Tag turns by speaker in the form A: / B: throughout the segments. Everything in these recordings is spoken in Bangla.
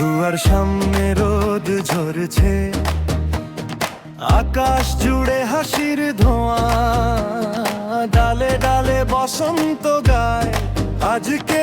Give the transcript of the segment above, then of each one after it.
A: ঘর সামনে রোদ ঝরছে আকাশ জুড়ে হাসির ধোঁয়া ডালে ডালে বসন্ত গায় আজকে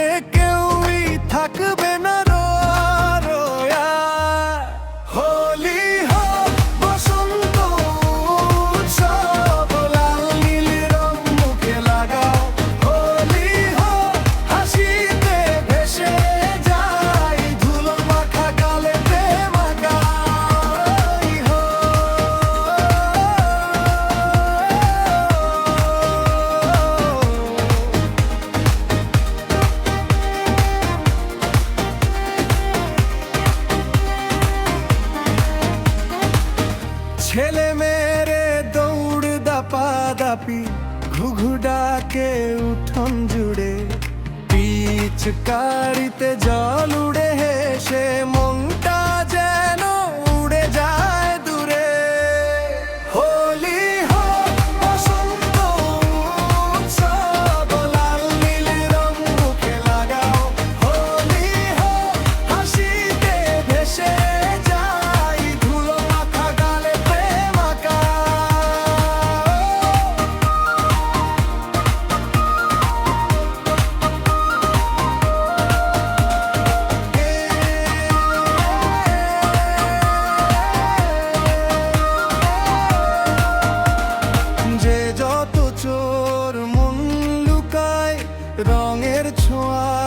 A: ছেলে মেরে দৌড় দাপা দাপি ঘুঘু ডাকে উঠন জুড়ে পিচ কারিতে জল উড়ে হেসে রঙের ছোঁয়া।